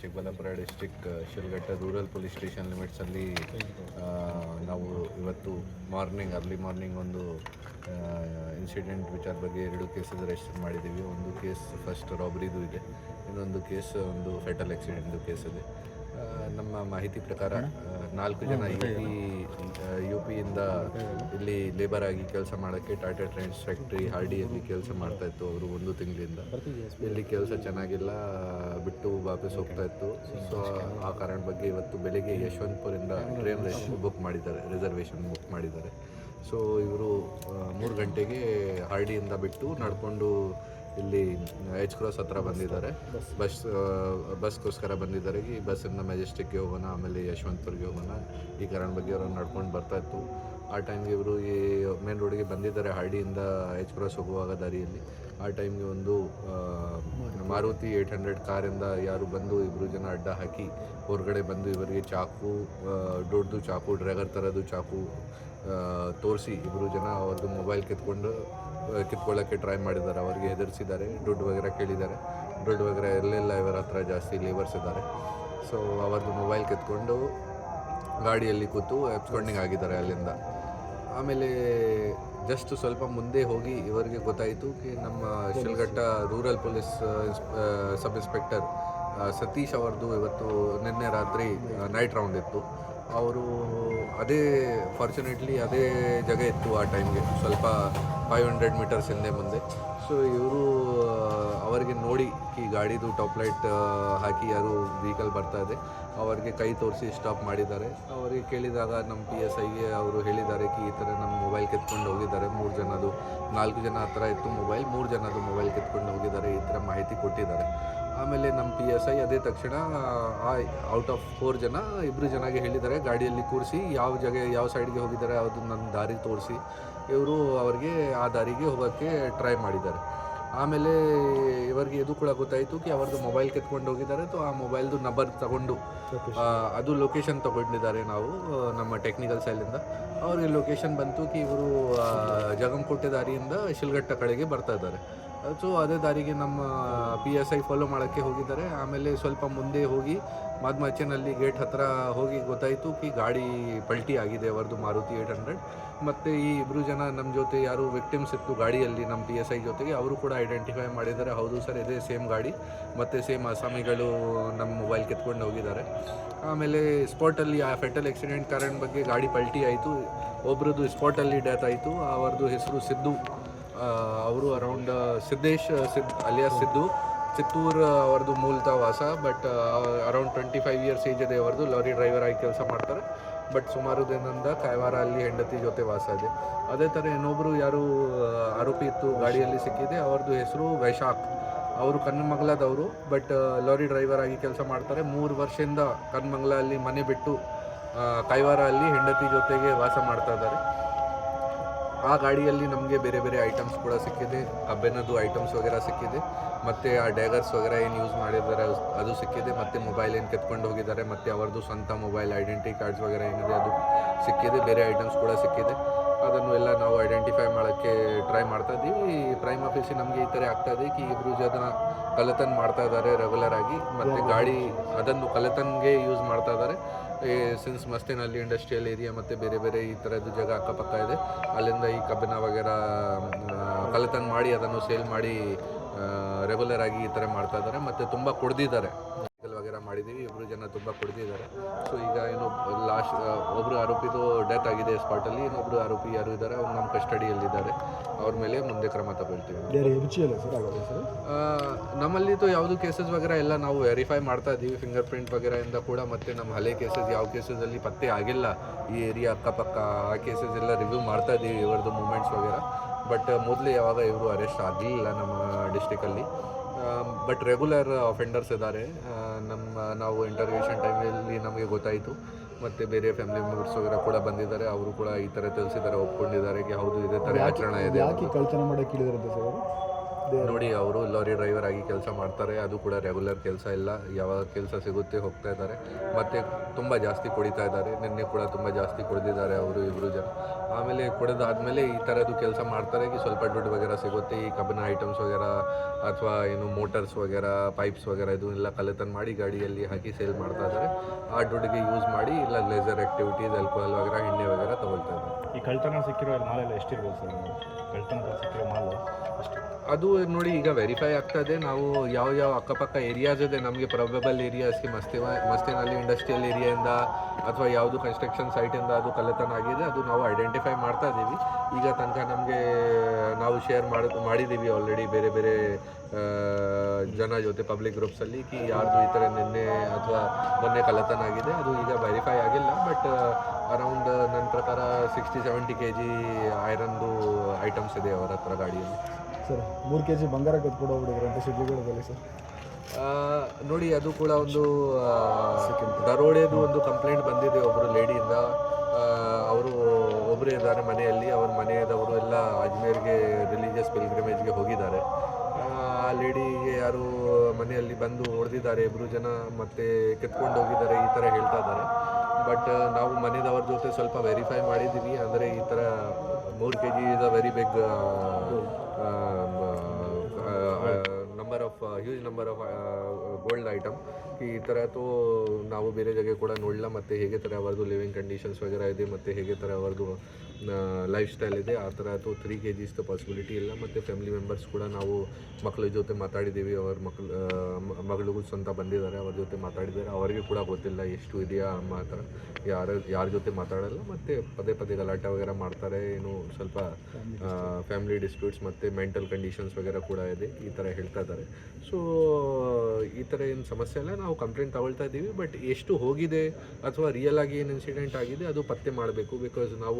Chikkaballapur district Sidlaghatta rural police station ಲಿಮಿಟ್ಸಲ್ಲಿ ನಾವು ಇವತ್ತು morning, early morning ಒಂದು ಇನ್ಸಿಡೆಂಟ್ ವಿಚಾರ ಬಗ್ಗೆ ಎರಡು ಕೇಸಸ್ ರಿಜಿಸ್ಟರ್ ಮಾಡಿದ್ದೀವಿ. ಒಂದು ಕೇಸ್ ಫಸ್ಟ್ ರಾಬರಿದು ಇದೆ. ಇನ್ನೊಂದು ಕೇಸ್ ಒಂದು ಫೆಟಲ್ ಆಕ್ಸಿಡೆಂಟ್ದು ಕೇಸ್ ಇದೆ. ನಮ್ಮ ಮಾಹಿತಿ ಪ್ರಕಾರ ನಾಲ್ಕು ಜನ ಯು ಪಿ ಯು ಪಿಯಿಂದ ಇಲ್ಲಿ ಲೇಬರ್ ಆಗಿ ಕೆಲಸ ಮಾಡೋಕ್ಕೆ ಟಾಟಾ ಟ್ರೈನ್ಸ್ ಫ್ಯಾಕ್ಟ್ರಿ ಹಾರ್ಡಿಯಲ್ಲಿ ಕೆಲಸ ಮಾಡ್ತಾ ಇತ್ತು ಅವರು ಒಂದು ತಿಂಗಳಿಂದ. ಇಲ್ಲಿ ಕೆಲಸ ಚೆನ್ನಾಗಿಲ್ಲ ಬಿಟ್ಟು ವಾಪಸ್ ಹೋಗ್ತಾ ಇತ್ತು. ಸೊ ಆ ಕಾರಣ ಬಗ್ಗೆ ಇವತ್ತು ಬೆಳಿಗ್ಗೆ ಯಶವಂತಪುರಿಂದ ಟ್ರೈನ್ ಬುಕ್ ಮಾಡಿದ್ದಾರೆ ರಿಸರ್ವೇಷನ್ ಬುಕ್ ಮಾಡಿದ್ದಾರೆ. ಸೊ ಇವರು ಮೂರು ಗಂಟೆಗೆ ಹಾರ್ಡಿಯಿಂದ ಬಿಟ್ಟು ನಡ್ಕೊಂಡು ಇಲ್ಲಿ ಎಚ್ ಕ್ರಾಸ್ ಹತ್ರ ಬಂದಿದ್ದಾರೆ. ಬಸ್ ಬಸ್ಗೋಸ್ಕರ ಬಂದಿದ್ದಾರೆ. ಈ ಬಸ್ಸಿಂದ ಮೆಜೆಸ್ಟಿಕ್ಗೆ ಹೋಗೋಣ ಆಮೇಲೆ ಯಶವಂತಪುರ್ಗೆ ಹೋಗೋಣ ಈ ಕಾರಣ ಬಗ್ಗೆ ಅವ್ರನ್ನ ನಡ್ಕೊಂಡು ಬರ್ತಾ ಇತ್ತು. ಆ ಟೈಮ್ಗೆ ಇವರು ಈ ಮೇನ್ ರೋಡ್ಗೆ ಬಂದಿದ್ದಾರೆ ಹಳ್ಳಿಯಿಂದ ಎಚ್ ಕ್ರಾಸ್ ಹೋಗುವಾಗ ದಾರಿಯಲ್ಲಿ. ಆ ಟೈಮ್ಗೆ ಒಂದು ಮಾರುತಿ ಏಯ್ಟ್ ಹಂಡ್ರೆಡ್ ಕಾರಿಂದ ಯಾರು ಬಂದು ಇಬ್ಬರು ಜನ ಅಡ್ಡ ಹಾಕಿ ಹೊರಗಡೆ ಬಂದು ಇವರಿಗೆ ಚಾಕು ದೊಡ್ಡದು ಚಾಕು ಡ್ರೈವರ್ ಥರದ್ದು ಚಾಕು ತೋರಿಸಿ ಇಬ್ಬರು ಜನ ಅವ್ರದ್ದು ಮೊಬೈಲ್ ಕಿತ್ಕೊಂಡು ಕಿತ್ಕೊಳ್ಳೋಕ್ಕೆ ಟ್ರೈ ಮಾಡಿದ್ದಾರೆ. ಅವರಿಗೆ ಹೆದರಿಸಿದ್ದಾರೆ, ದುಡ್ಡು ವಗೇರೆ ಕೇಳಿದ್ದಾರೆ. ದುಡ್ಡು ವಗೇರೆ ಎಲ್ಲೆಲ್ಲ ಇವರ ಹತ್ರ ಜಾಸ್ತಿ ಲೇಬರ್ಸ್ ಇದ್ದಾರೆ. ಸೊ ಅವ್ರದ್ದು ಮೊಬೈಲ್ ಕಿತ್ಕೊಂಡು ಗಾಡಿಯಲ್ಲಿ ಕೂತು ಎಬ್ಸ್ಕೊಂಡಿಂಗ್ ಆಗಿದ್ದಾರೆ ಅಲ್ಲಿಂದ. ಆಮೇಲೆ ಜಸ್ಟ್ ಸ್ವಲ್ಪ ಮುಂದೆ ಹೋಗಿ ಇವರಿಗೆ ಗೊತ್ತಾಯಿತು ಕಿ ನಮ್ಮ Sidlaghatta rural police sub inspector Satish ಅವರದ್ದು ಇವತ್ತು ನಿನ್ನೆ ರಾತ್ರಿ ನೈಟ್ ರೌಂಡ್ ಇತ್ತು. ಅವರು ಅದೇ ಫಾರ್ಚುನೇಟ್ಲಿ ಅದೇ ಜಾಗ ಇತ್ತು ಆ ಟೈಮ್ಗೆ ಸ್ವಲ್ಪ ಫೈವ್ ಹಂಡ್ರೆಡ್ ಮೀಟರ್ಸ್ ಹಿಂದೆ ಮುಂದೆ. ಸೊ ಇವರು ಅವರಿಗೆ ನೋಡಿ ಈ ಗಾಡಿದು ಟಾಪ್ ಲೈಟ್ ಹಾಕಿ ಯಾರು ವೆಹಿಕಲ್ ಬರ್ತಾ ಇದೆ, ಅವರಿಗೆ ಕೈ ತೋರಿಸಿ ಸ್ಟಾಪ್ ಮಾಡಿದ್ದಾರೆ. ಅವರಿಗೆ ಕೇಳಿದಾಗ ನಮ್ಮ ಪಿ ಎಸ್ ಐಗೆ ಅವರು ಹೇಳಿದ್ದಾರೆ ಕಿ, ಈ ಥರ ನಮ್ಮ ಮೊಬೈಲ್ ಕೆತ್ಕೊಂಡು ಹೋಗಿದ್ದಾರೆ. ಮೂರು ಜನದು, ನಾಲ್ಕು ಜನ ಹತ್ರ ಇತ್ತು ಮೊಬೈಲ್ ಮೂರು ಜನದು ಮೊಬೈಲ್ ಕೆತ್ಕೊಂಡು ಹೋಗಿದ್ದಾರೆ, ಈ ಥರ ಮಾಹಿತಿ ಕೊಟ್ಟಿದ್ದಾರೆ. ಆಮೇಲೆ ನಮ್ಮ ಪಿ ಎಸ್ ಐ ಅದೇ ತಕ್ಷಣ ಔಟ್ ಆಫ್ ಫೋರ್ ಜನ ಇಬ್ಬರು ಜನಗೆ ಹೇಳಿದ್ದಾರೆ, ಗಾಡಿಯಲ್ಲಿ ಕೂರಿಸಿ ಯಾವ ಜಾಗ, ಯಾವ ಸೈಡ್ಗೆ ಹೋಗಿದ್ದಾರೆ ಅದು ನನ್ನ ದಾರಿ ತೋರಿಸಿ. ಇವರು ಅವರಿಗೆ ಆ ದಾರಿಗೆ ಹೋಗೋಕ್ಕೆ ಟ್ರೈ ಮಾಡಿದ್ದಾರೆ. ಆಮೇಲೆ ಇವರಿಗೆ ಇದು ಕೂಡ ಗೊತ್ತಾಯಿತು ಕಿ ಅವ್ರದ್ದು ಮೊಬೈಲ್ ಕೆತ್ಕೊಂಡು ಹೋಗಿದ್ದಾರೆ ಸೊ ಆ ಮೊಬೈಲ್ದು ನಂಬರ್ ತಗೊಂಡು ಅದು ಲೊಕೇಶನ್ ತಗೊಂಡಿದ್ದಾರೆ ನಾವು, ನಮ್ಮ ಟೆಕ್ನಿಕಲ್ ಸೈಲಿಂದ ಅವ್ರಿಗೆ ಲೊಕೇಶನ್ ಬಂತು ಕಿ ಇವರು ಜಗಂಕೋಟೆ ದಾರಿಯಿಂದ ಶಿಲ್ಘಟ್ಟ ಕಡೆಗೆ ಬರ್ತಾ ಇದ್ದಾರೆ. ಸೊ ಅದೇ ದಾರಿಗೆ ನಮ್ಮ ಪಿ ಎಸ್ ಐ ಫಾಲೋ ಮಾಡೋಕ್ಕೆ ಹೋಗಿದ್ದಾರೆ. ಆಮೇಲೆ ಸ್ವಲ್ಪ ಮುಂದೆ ಹೋಗಿ ಮದ್ಮಚ್ಚೆನಲ್ಲಿ ಗೇಟ್ ಹತ್ರ ಹೋಗಿ ಗೊತ್ತಾಯಿತು ಕಿ ಗಾಡಿ ಪಲ್ಟಿ ಆಗಿದೆ, ಅವರದು ಮಾರುತಿ ಏಯ್ಟ್ ಹಂಡ್ರೆಡ್ ಮತ್ತು ಈ ಇಬ್ಬರು ಜನ ನಮ್ಮ ಜೊತೆ ಯಾರು ವಿಕ್ಟಿಮ್ಸ್ ಇತ್ತು ಗಾಡಿಯಲ್ಲಿ ನಮ್ಮ ಪಿ ಎಸ್ ಐ ಜೊತೆಗೆ, ಅವರು ಕೂಡ ಐಡೆಂಟಿಫೈ ಮಾಡಿದ್ದಾರೆ. ಹೌದು ಸರ್, ಇದೇ ಸೇಮ್ ಗಾಡಿ, ಮತ್ತು ಸೇಮ್ ಅಸಾಮಿಗಳು ನಮ್ಮ ಮೊಬೈಲ್ ಕೆತ್ಕೊಂಡು ಹೋಗಿದ್ದಾರೆ. ಆಮೇಲೆ ಸ್ಪಾಟಲ್ಲಿ ಆ ಫೆಟಲ್ ಆಕ್ಸಿಡೆಂಟ್ ಕಾರಣ ಬಗ್ಗೆ ಗಾಡಿ ಪಲ್ಟಿ ಆಯಿತು. ಒಬ್ರದ್ದು ಸ್ಪಾಟಲ್ಲಿ ಡೆತ್ ಆಯಿತು. ಅವರದು ಹೆಸರು ಸಿದ್ದು. ಅವರು ಅರೌಂಡ್ ಸಿದ್ದೇಶ್ ಸಿದ್, ಅಲಿಯಾಸ್ ಸಿದ್ದು, ಚಿತ್ತೂರು ಅವ್ರದ್ದು ಮೂಲತಃ ವಾಸ but around twenty five years age ಇದೆ ಅವ್ರದ್ದು ಲಾರಿ ಡ್ರೈವರ್ ಆಗಿ ಕೆಲಸ ಮಾಡ್ತಾರೆ. ಬಟ್ ಸುಮಾರು ದಿನದಿಂದ ಕಾಯವಾರ ಅಲ್ಲಿ ಹೆಂಡತಿ ಜೊತೆ ವಾಸ ಇದೆ. ಅದೇ ಥರ ಇನ್ನೊಬ್ಬರು ಯಾರು ಆರೋಪಿ ಇತ್ತು, ಗಾಡಿಯಲ್ಲಿ ಸಿಕ್ಕಿದೆ ಅವ್ರದ್ದು ಹೆಸರು ವೈಶಾಖ್. ಅವರು ಕನ್ಮಂಗ್ಲಾದವರು ಬಟ್ ಲಾರಿ ಡ್ರೈವರ್ ಆಗಿ ಕೆಲಸ ಮಾಡ್ತಾರೆ. ಮೂರು ವರ್ಷದಿಂದ ಕನ್ಮಂಗ್ಲಾ ಅಲ್ಲಿ ಮನೆ ಬಿಟ್ಟು ಕೈವಾರ ಅಲ್ಲಿ ಹೆಂಡತಿ ಜೊತೆಗೆ ವಾಸ ಮಾಡ್ತಾ ಇದ್ದಾರೆ. ಆ ಗಾಡಿಯಲ್ಲಿ ನಮಗೆ ಬೇರೆ ಬೇರೆ ಐಟಮ್ಸ್ ಕೂಡ ಸಿಕ್ಕಿದೆ. ಕಬ್ಬಿನದು ಐಟಮ್ಸ್ ವಗೇರ ಸಿಕ್ಕಿದೆ. ಮತ್ತು ಆ ಡ್ಯಾಗರ್ಸ್ ವಗೇರ ಏನು ಯೂಸ್ ಮಾಡಿದ್ದಾರೆ ಅದು- ಸಿಕ್ಕಿದೆ. ಮತ್ತು ಮೊಬೈಲ್ ಏನು ಕೆತ್ಕೊಂಡು ಹೋಗಿದ್ದಾರೆ. ಮತ್ತು ಅವರದು ಸ್ವಂತ ಮೊಬೈಲ್ ಐಡೆಂಟಿ ಕಾರ್ಡ್ಸ್ ವಗೇರ ಏನಿದೆ ಅದು ಸಿಕ್ಕಿದೆ. ಬೇರೆ ಐಟಮ್ಸ್ ಕೂಡ ಸಿಕ್ಕಿದೆ. ಅದನ್ನು ಎಲ್ಲ ನಾವು ಐಡೆಂಟಿಫೈ ಮಾಡೋಕ್ಕೆ ಟ್ರೈ ಮಾಡ್ತಾ ಇದ್ದೀವಿ. ಪ್ರೈಮ್ ಆಫೀಸ್ ನಮಗೆ ಈ ಥರ ಆಗ್ತಾ ಇದೆ ಕಿ ಇಬ್ಬರು ಜನ ಕಳ್ಳತನ ಮಾಡ್ತಾ ಇದ್ದಾರೆ ರೆಗ್ಯುಲರ್ ಆಗಿ. ಮತ್ತು ಗಾಡಿ ಅದನ್ನು ಕಲೆತನಗೆ ಯೂಸ್ ಮಾಡ್ತಾ ಇದ್ದಾರೆ. ಸಿನ್ಸ್ ಮಸ್ತಿನಲ್ಲಿ ಇಂಡಸ್ಟ್ರಿಯಲ್ ಏರಿಯಾ ಮತ್ತು ಬೇರೆ ಬೇರೆ ಈ ಥರದ್ದು ಜಾಗ ಅಕ್ಕಪಕ್ಕ ಇದೆ. ಅಲ್ಲಿಂದ ಈ ಕಬ್ಬಿನ ವಗೇರ ಕಳ್ಳತನ ಮಾಡಿ ಅದನ್ನು ಸೇಲ್ ಮಾಡಿ ರೆಗ್ಯುಲರ್ ಆಗಿ ಈ ಥರ ಮಾಡ್ತಾ ಇದ್ದಾರೆ. ಮತ್ತು ತುಂಬ ಕುಡ್ದಿದ್ದಾರೆ. ಮಾಡಿದ್ದೀವಿ ಇಬ್ಬರು ಜನ ತುಂಬ ಕೊಡ್ತಿದ್ದಾರೆ. ಸೊ ಈಗ ಏನು ಲಾಸ್ಟ್ ಒಬ್ಬರು ಆರೋಪಿದು ಡೆತ್ ಆಗಿದೆ ಸ್ಪಾಟಲ್ಲಿ ಇನ್ನೊಬ್ಬರು ಆರೋಪಿ ಯಾರು ಇದ್ದಾರೆ ಅವ್ರು ನಮ್ಮ ಕಸ್ಟಡಿಯಲ್ಲಿದ್ದಾರೆ ಅವ್ರ ಮೇಲೆ ಮುಂದೆ ಕ್ರಮ ತಗೊಳ್ತೀವಿ ನಮ್ಮಲ್ಲಿ ತು ನಮ್ಮಲ್ಲಿದು ಯಾವುದು ಕೇಸಸ್ ವಗೇರ ಎಲ್ಲ ನಾವು ವೆರಿಫೈ ಮಾಡ್ತಾ ಇದ್ದೀವಿ ಫಿಂಗರ್ ಪ್ರಿಂಟ್ ವಗೇರೆಯಿಂದ ಕೂಡ ಮತ್ತೆ ನಮ್ಮ ಹಳೆ ಕೇಸಸ್ ಯಾವ ಕೇಸಸಲ್ಲಿ ಪತ್ತೆ ಆಗಿಲ್ಲ ಈ ಏರಿಯಾ ಅಕ್ಕಪಕ್ಕ ಆ ಕೇಸಸ್ ಎಲ್ಲ ರಿವ್ಯೂ ಮಾಡ್ತಾ ಇದ್ದೀವಿ ಇವ್ರದ್ದು ಮೂಮೆಂಟ್ಸ್ ವಗೇರ. ಬಟ್ ಮೊದಲು ಯಾವಾಗ ಇವರು ಅರೆಸ್ಟ್ ಆಗಲಿಲ್ಲ ನಮ್ಮ ಡಿಸ್ಟಿಕಲ್ಲಿ ಬಟ್ ರೆಗ್ಯುಲರ್ ಅಫೆಂಡರ್ಸ್ ಇದ್ದಾರೆ. ನಮ್ಮ ನಾವು ಇಂಟರ್ವ್ಯೂಷನ್ ಟೈಮಲ್ಲಿ ನಮಗೆ ಗೊತ್ತಾಯಿತು. ಮತ್ತು ಬೇರೆ ಫ್ಯಾಮಿಲಿ ಮೆಂಬರ್ಸ್ ವಗೇರ ಕೂಡ ಬಂದಿದ್ದಾರೆ. ಅವರು ಕೂಡ ಈ ಥರ ತಿಳಿಸಿದ್ದಾರೆ ಒಪ್ಕೊಂಡಿದ್ದಾರೆ. ಯಾವುದು ಹೌದು ಇದೇ ಥರ ಆಚರಣೆ ಇದೆ ಯಾಕೆ ಕಳ್ತನ ಮಾಡಕ್ಕೆ ಇಳಿದ್ರಂತೆ ಸರ್ ನೋಡಿ ಅವರು ಲಾರಿ ಡ್ರೈವರ್ ಆಗಿ ಕೆಲಸ ಮಾಡ್ತಾರೆ. ಅದು ಕೂಡ ರೆಗ್ಯುಲರ್ ಕೆಲಸ ಇಲ್ಲ. ಯಾವಾಗ ಕೆಲಸ ಸಿಗುತ್ತೆ ಹೋಗ್ತಾ ಇದ್ದಾರೆ. ಮತ್ತು ತುಂಬ ಜಾಸ್ತಿ ಕುಡಿತಾ ಇದ್ದಾರೆ. ನಿನ್ನೆ ಕೂಡ ತುಂಬ ಜಾಸ್ತಿ ಕುಡಿದಿದ್ದಾರೆ ಅವರು ಇಬ್ಬರು ಜನ. ಆಮೇಲೆ ಕುಡಿದಾದ್ಮೇಲೆ ಈ ಥರದ್ದು ಕೆಲಸ ಮಾಡ್ತಾರೆ. ಕಿ ಸ್ವಲ್ಪ ದುಡ್ಡು ವಗೇರ ಸಿಗುತ್ತೆ. ಈ ಕಬ್ಬಿನ ಐಟಮ್ಸ್ ವಗೇರ ಅಥವಾ ಏನು ಮೋಟರ್ಸ್ ವಗೇರ ಪೈಪ್ಸ್ ವಗೇರ ಇದು ಎಲ್ಲ ಕಲೆತನ ಮಾಡಿ ಗಾಡಿಯಲ್ಲಿ ಹಾಕಿ ಸೇಲ್ ಮಾಡ್ತಾ ಇದ್ದಾರೆ. ಆ ದುಡ್ಡಿಗೆ ಯೂಸ್ ಮಾಡಿ ಇಲ್ಲ ಲೇಸರ್ ಆ್ಯಕ್ಟಿವಿಟೀಸ್ ಆಲ್ಕೋಹಾಲ್ ವಗೇರ ಎಣ್ಣೆ ವಗೇರ ತೊಗೊಳ್ತಾ ಇದ್ದಾರೆ. ಈ ಕಳ್ತನ ಸಿಕ್ಕಿರೋ ಮಾಲೆಲ್ಲ ಎಷ್ಟಿರ್ಬೋದು ಸರ್? ಕಳ್ತನ ಸಿಕ್ಕಿರೋ ಮಾಲು ಎಷ್ಟು ಅದು ನೋಡಿ ಈಗ ವೆರಿಫೈ ಆಗ್ತದೆ ನಾವು ಯಾವ ಯಾವ ಅಕ್ಕಪಕ್ಕ ಏರಿಯಾಸ್ ಇದೆ. ನಮಗೆ ಪ್ರೊಬೆಬಲ್ ಏರಿಯಾಸ್ಗೆ ಮಸ್ತಿ ಮಸ್ತಿನಲ್ಲಿ ಇಂಡಸ್ಟ್ರಿಯಲ್ ಏರಿಯಾಯಿಂದ ಅಥವಾ ಯಾವುದು ಕನ್ಸ್ಟ್ರಕ್ಷನ್ ಸೈಟಿಂದ ಅದು ಕಲ್ಲತನ ಆಗಿದೆ. ಅದು ನಾವು ಐಡೆಂಟಿಫೈ ಮಾಡ್ತಾ ಇದ್ದೀವಿ ಈಗ ತನಕ ನಮಗೆ ನಾವು ಶೇರ್ ಮಾಡ ಮಾಡಿದ್ದೀವಿ ಆಲ್ರೆಡಿ ಬೇರೆ ಬೇರೆ ಜನ ಜೊತೆ ಪಬ್ಲಿಕ್ ಗ್ರೂಪ್ಸಲ್ಲಿ ಕಿ ಯಾರ್ದು ಈ ಥರ ನಿನ್ನೆ ಅಥವಾ ಮೊನ್ನೆ ಕಲ್ಲತನ ಆಗಿದೆ. ಅದು ಈಗ ವೆರಿಫೈ ಆಗಿಲ್ಲ. ಬಟ್ ಅರೌಂಡ್ ನನ್ನ ಪ್ರಕಾರ ಸಿಕ್ಸ್ಟಿ ಸೆವೆಂಟಿ ಕೆ ಜಿ ಐರನ್ದು ಐಟಮ್ಸ್ ಇದೆ ಅವರ ಹತ್ರ ಗಾಡಿಯಲ್ಲಿ. ಸರ್? ಮೂರು ಕೆ ಜಿ ಬಂಗಾರ ಕತ್ಕೊಂಡು ಹೋಗ್ಬಿಟ್ಟಿದ್ರು ಅಂತ ಸಿಡ್ಲಿಗಡದಲ್ಲಿ ಸರ್. ನೋಡಿ, ಅದು ಕೂಡ ಒಂದು ದರೋಡೆದು ಒಂದು ಕಂಪ್ಲೇಂಟ್ ಬಂದಿದೆ ಒಬ್ಬರು ಲೇಡಿಯಿಂದ. ಅವರು ಒಬ್ಬರು ಇದ್ದಾರೆ ಮನೆಯಲ್ಲಿ, ಅವ್ರ ಮನೆಯದವರು ಎಲ್ಲ ಅಜ್ಮೇರ್ಗೆ ರಿಲಿಜಿಯಸ್ ಪಿಲ್ಗ್ರಿಮೇಜ್ಗೆ ಹೋಗಿದ್ದಾರೆ. ಆ ಲೇಡಿಗೆ ಯಾರು ಮನೆಯಲ್ಲಿ ಬಂದು ಹೊಡೆದಿದ್ದಾರೆ ಇಬ್ಬರು ಜನ ಮತ್ತೆ ಕಿತ್ಕೊಂಡು ಹೋಗಿದ್ದಾರೆ, ಈ ಥರ ಹೇಳ್ತಾ ಇದ್ದಾರೆ. ಬಟ್ ನಾವು ಮನೆಯದವ್ರ ಜೊತೆ ಸ್ವಲ್ಪ ವೆರಿಫೈ ಮಾಡಿದ್ದೀವಿ, ಅಂದರೆ ಈ ಥರ ಮೂರು K G is a very big number of huge number of gold item ಈ ಥರ ತೋ ನಾವು ಬೇರೆ ಜಾಗ ಕೂಡ ನೋಡಲ್ಲ ಮತ್ತು ಹೇಗೆ ಥರ ಅವರದು ಲಿವಿಂಗ್ ಕಂಡೀಷನ್ಸ್ ವಗೇರ ಇದೆ, ಮತ್ತು ಹೇಗೆ ಥರ ಅವರದು ಲೈಫ್ ಸ್ಟೈಲ್ ಇದೆ, ಆ ಥರ ಅಥವಾ ತ್ರೀ ಕೆ ಜಿಸ್ದು ಪಾಸಿಬಿಲಿಟಿ ಇಲ್ಲ. ಮತ್ತು ಫ್ಯಾಮಿಲಿ ಮೆಂಬರ್ಸ್ ಕೂಡ ನಾವು ಮಕ್ಕಳ ಜೊತೆ ಮಾತಾಡಿದ್ದೀವಿ. ಅವ್ರ ಮಕ್ಕಳು ಮಗಳಿಗೂ ಸ್ವಂತ ಬಂದಿದ್ದಾರೆ. ಅವ್ರ ಜೊತೆ ಮಾತಾಡಿದ್ದಾರೆ. ಅವರಿಗೆ ಕೂಡ ಗೊತ್ತಿಲ್ಲ ಎಷ್ಟು ಇದೆಯಾ, ಅಮ್ಮ ಆ ಥರ ಯಾರ ಯಾರ ಜೊತೆ ಮಾತಾಡಲ್ಲ. ಮತ್ತು ಪದೇ ಪದೇ ಗಲಾಟೆ ವಗೇರ ಮಾಡ್ತಾರೆ. ಏನು ಸ್ವಲ್ಪ ಫ್ಯಾಮಿಲಿ ಡಿಸ್ಪ್ಯೂಟ್ಸ್ ಮತ್ತು ಮೆಂಟಲ್ ಕಂಡೀಷನ್ಸ್ ವಗೇರ ಕೂಡ ಇದೆ. ಈ ಥರ ಹೇಳ್ತಾ ಇದ್ದಾರೆ. ಸೊ ಈ ಥರ ಏನು ಸಮಸ್ಯೆ ಇಲ್ಲ. ನಾವು ಕಂಪ್ಲೇಂಟ್ ತಗೊಳ್ತಾ ಇದ್ದೀವಿ. ಬಟ್ ಎಷ್ಟು ಹೋಗಿದೆ ಅಥವಾ ರಿಯಲ್ ಆಗಿ ಏನು ಇನ್ಸಿಡೆಂಟ್ ಆಗಿದೆ, ಅದು ಪತ್ತೆ ಮಾಡಬೇಕು. ಬಿಕಾಸ್ ನಾವು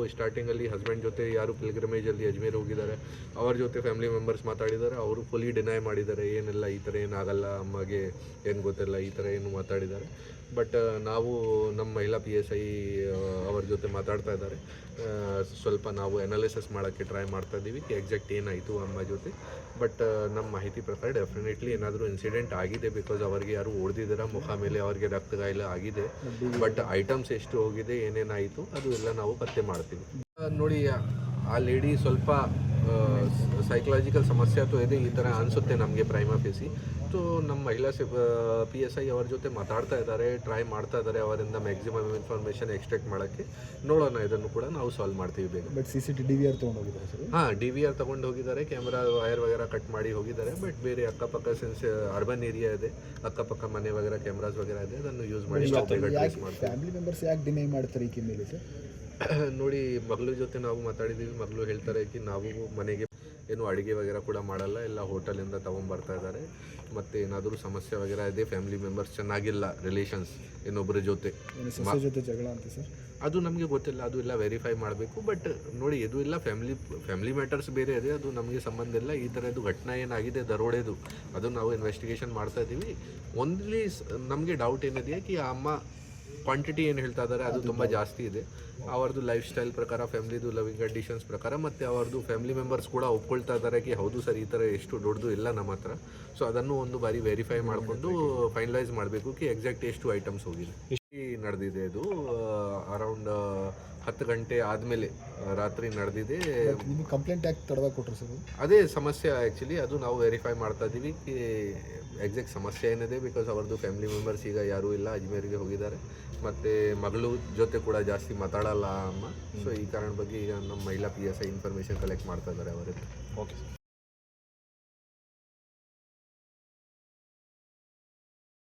ಸ್ಟಾರ್ಟಿಂಗಲ್ಲಿ ಹಸ್ಬೆಂಡ್ ಜೊತೆ ಯಾರು ಪಿಲ್ಗ್ರಮೇಜಲ್ಲಿ ಅಜ್ಮೇರ್ ಹೋಗಿದ್ದಾರೆ ಅವ್ರ ಜೊತೆ ಫ್ಯಾಮಿಲಿ ಮೆಂಬರ್ಸ್ ಮಾತಾಡಿದ್ದಾರೆ ಅವರು ಫುಲಿ ಡಿನೈ ಮಾಡಿದ್ದಾರೆ ಏನೆಲ್ಲ ಈ ಥರ ಏನಾಗಲ್ಲ ಅಮ್ಮಗೆ ಏನು ಗೊತ್ತಿಲ್ಲ ಈ ಥರ ಏನು ಮಾತಾಡಿದ್ದಾರೆ. ಬಟ್ ನಾವು ನಮ್ಮ ಮಹಿಳಾ ಪಿ ಎಸ್ ಐ ಅವ್ರ ಜೊತೆ ಮಾತಾಡ್ತಾ ಇದ್ದಾರೆ. ಸ್ವಲ್ಪ ನಾವು ಅನಾಲಿಸಿಸ್ ಮಾಡೋಕ್ಕೆ ಟ್ರೈ ಮಾಡ್ತಾ ಇದ್ದೀವಿ ಎಕ್ಸಾಕ್ಟ್ ಏನಾಯಿತು ಅಮ್ಮ ಜೊತೆ. ಬಟ್ ನಮ್ಮ ಮಾಹಿತಿ ಪ್ರಕಾರ ಡೆಫಿನೆಟ್ಲಿ ಏನಾದರೂ ಇನ್ಸಿಡೆಂಟ್ ಆಗಿದೆ ಬಿಕಾಸ್ ಅವ್ರಿಗೆ ಯಾರು ಹೊಡೆದಿದ್ದಾರೆ ಮುಖ ಮೇಲೆ ಅವ್ರಿಗೆ ರಕ್ತಗಾಯಿಲೆ ಆಗಿದೆ. ಬಟ್ ಐಟಮ್ಸ್ ಎಷ್ಟು ಹೋಗಿದೆ ಏನೇನಾಯಿತು ಅದು ಎಲ್ಲ ನಾವು ಪತ್ತೆ ಮಾಡ್ತೀವಿ. ನೋಡಿ ಆ ಲೇಡಿ ಸ್ವಲ್ಪ ಸೈಕಲಾಜಿಕಲ್ ಸಮಸ್ಯೆ ಅಥವಾ ಇದೆ ಈ ಥರ ಅನಿಸುತ್ತೆ ನಮಗೆ ಪ್ರೈಮಾ ಫೇಸಿ ಸೊ ನಮ್ಮ ಮಹಿಳಾ ಪಿ ಎಸ್ ಐ ಅವ್ರ ಜೊತೆ ಮಾತಾಡ್ತಾ ಇದ್ದಾರೆ ಟ್ರೈ ಮಾಡ್ತಾ ಇದ್ದಾರೆ ಅವರಿಂದ ಮ್ಯಾಕ್ಸಿಮಮ್ ಇನ್ಫಾರ್ಮೇಷನ್ ಎಕ್ಸ್ಟ್ರಾಕ್ಟ್ ಮಾಡೋಕ್ಕೆ. ನೋಡೋಣ ಇದನ್ನು ಕೂಡ ನಾವು ಸಾಲ್ವ್ ಮಾಡ್ತೀವಿ ಬೇಗ. But C C T D V R ತೊಗೊಂಡು ಹೋಗಿದ್ದಾರೆ ಸರ್? ಹಾಂ ಡಿ ವಿ ಆರ್ ತೊಗೊಂಡು ಹೋಗಿದ್ದಾರೆ ಕ್ಯಾಮ್ರಾ ವೈರ್ ವಗೇರ ಕಟ್ ಮಾಡಿ ಹೋಗಿದ್ದಾರೆ ಬಟ್ ಬೇರೆ ಅಕ್ಕಪಕ್ಕ ಸಿನ್ಸ್ ಅರ್ಬನ್ ಏರಿಯಾ ಇದೆ ಅಕ್ಕಪಕ್ಕ ಮನೆ ವಗೇರ ಕ್ಯಾಮ್ರಾಸ್ ವಗೇರ ಇದೆ ಅದನ್ನು ಯೂಸ್ ಮಾಡಿ ಫ್ಯಾಮಿಲಿ ಮೆಂಬರ್ಸ್ ಯಾಕೆ ಡಿನೈ ಮಾಡ್ತಾರೆ ಈ ಮೇಲೆ ಸರ್? ನೋಡಿ ಮಗಳ ಜೊತೆ ನಾವು ಮಾತಾಡಿದ್ದೀವಿ ಮಗಳು ಹೇಳ್ತಾರೆ ಕಿ ನಾವು ಮನೆಗೆ ಏನು ಅಡುಗೆ ವಗೇರ ಕೂಡ ಮಾಡಲ್ಲ. ಎಲ್ಲ ಹೋಟೆಲಿಂದ ತೊಗೊಂಬರ್ತಾ ಇದ್ದಾರೆ ಮತ್ತು ಏನಾದರೂ ಸಮಸ್ಯೆ ವಗೇರ ಇದೆ ಫ್ಯಾಮಿಲಿ ಮೆಂಬರ್ಸ್ ಚೆನ್ನಾಗಿಲ್ಲ ರಿಲೇಷನ್ಸ್ ಇನ್ನೊಬ್ಬರ ಜೊತೆ. ಜೊತೆ ಜಗಳ ಅಂತ ಸರ್? ಅದು ನಮಗೆ ಗೊತ್ತಿಲ್ಲ. ಅದು ಎಲ್ಲ ವೆರಿಫೈ ಮಾಡಬೇಕು. ಬಟ್ ನೋಡಿ ಇದು ಇಲ್ಲ ಫ್ಯಾಮಿಲಿ ಫ್ಯಾಮಿಲಿ ಮ್ಯಾಟರ್ಸ್ ಬೇರೆ ಇದೆ. ಅದು ನಮಗೆ ಸಂಬಂಧ ಇಲ್ಲ. ಈ ಥರದ್ದು ಘಟನೆ ಏನಾಗಿದೆ ದರೋಡೆದು. ಅದು ನಾವು ಇನ್ವೆಸ್ಟಿಗೇಷನ್ ಮಾಡ್ತಾ ಇದ್ದೀವಿ. ಓನ್ಲಿ ನಮಗೆ ಡೌಟ್ ಏನಿದೆಯಾ ಕಿ ಆ ಅಮ್ಮ ಕ್ವಾಂಟಿಟಿ ಏನು ಹೇಳ್ತಾ ಇದ್ದಾರೆ ಅದು ತುಂಬ ಜಾಸ್ತಿ ಇದೆ. ಅವ್ರದ್ದು ಲೈಫ್ ಸ್ಟೈಲ್ ಪ್ರಕಾರ ಫ್ಯಾಮಿಲಿದು ಲವಿಂಗ್ ಕಂಡೀಷನ್ಸ್ ಪ್ರಕಾರ ಮತ್ತು ಅವ್ರದ್ದು ಫ್ಯಾಮಿಲಿ ಮೆಂಬರ್ಸ್ ಕೂಡ ಒಪ್ಕೊಳ್ತಾ ಇದ್ದಾರೆ ಕಿ ಹೌದು ಸರ್ ಈ ಥರ ಎಷ್ಟು ದೊಡ್ಡದು ಇಲ್ಲ ನಮ್ಮ ಹತ್ರ. ಸೊ ಅದನ್ನು ಒಂದು ಬಾರಿ ವೆರಿಫೈ ಮಾಡಿಕೊಂಡು ಫೈನಲೈಸ್ ಮಾಡಬೇಕು ಕಿ ಎಕ್ಸಾಕ್ಟ್ ಎಷ್ಟು ಐಟಮ್ಸ್ ಹೋಗಿದೆ. ನಡೆದಿದೆ ಇದು ಅರೌಂಡ್ ಹತ್ತು ಗಂಟೆ ಆದಮೇಲೆ ರಾತ್ರಿ ನಡೆದಿದೆ. ನಿಮಗೆ ಕಂಪ್ಲೇಂಟ್ ಯಾಕೆ ತಡವಾಗಿ ಕೊಟ್ಟರು ಸರ್? ಅದೇ ಸಮಸ್ಯೆ ಆ್ಯಕ್ಚುಲಿ ಅದು ನಾವು ವೆರಿಫೈ ಮಾಡ್ತಾ ಇದ್ದೀವಿ ಎಕ್ಸಾಕ್ಟ್ ಸಮಸ್ಯೆ ಏನಿದೆ ಬಿಕಾಸ್ ಅವ್ರದ್ದು ಫ್ಯಾಮಿಲಿ ಮೆಂಬರ್ಸ್ ಈಗ ಯಾರೂ ಇಲ್ಲ ಅಜ್ಮೇರಿಗೆ ಹೋಗಿದ್ದಾರೆ. ಮತ್ತು ಮಗಳು ಜೊತೆ ಕೂಡ ಜಾಸ್ತಿ ಮಾತಾಡಲ್ಲ ಅಮ್ಮ. ಸೊ ಈ ಕಾರಣ ಬಗ್ಗೆ ಈಗ ನಮ್ಮ ಮಹಿಳಾ P S I information collect ಮಾಡ್ತಾ ಇದ್ದಾರೆ ಅವರಿಗೆ ಓಕೆ ಸರ್